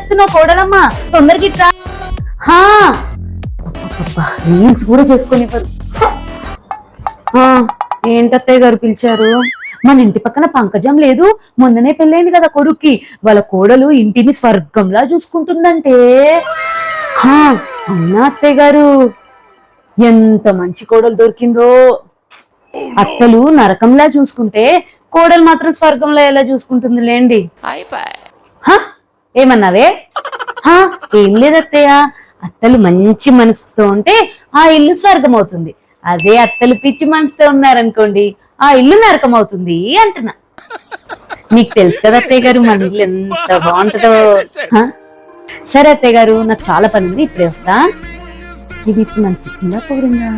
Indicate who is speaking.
Speaker 1: చేస్తున్నావు కోడలమ్మా? తొందరకి హా. రీల్స్ కూడా చేసుకొని ఏంటత్తయ్య గారు పిలిచారు? మన ఇంటి పక్కన పంకజం లేదు మొన్ననే పెళ్ళైంది కదా కొడుక్కి. వాళ్ళ కోడలు ఇంటిని స్వర్గంలా చూసుకుంటుందంటే. హా, అవునా అత్తయ్య గారు? ఎంత మంచి కోడలు దొరికిందో. అత్తలు నరకంలా చూసుకుంటే కోడలు మాత్రం స్వర్గంలో ఎలా చూసుకుంటుంది లేండి ఏమన్నావే? హా ఏం లేదత్తయ్య. అత్తలు మంచి మనసుతో ఉంటే ఆ ఇల్లు స్వర్గం అవుతుంది అదే అత్తలు పిచ్చి మనసుతో ఉన్నారనుకోండి ఆ ఇల్లు నరకం అవుతుంది అంటున్నా. మీకు తెలుసు కదా అత్తయ్య గారు మన ఇల్లు ఎంత బాగుంటుందో. సరే అత్తయ్య గారు నాకు చాలా పని ఉంది ఇప్పుడే వస్తా. ఇది ఇప్పుడు నన్ను చెప్పిందా పొగిడిందా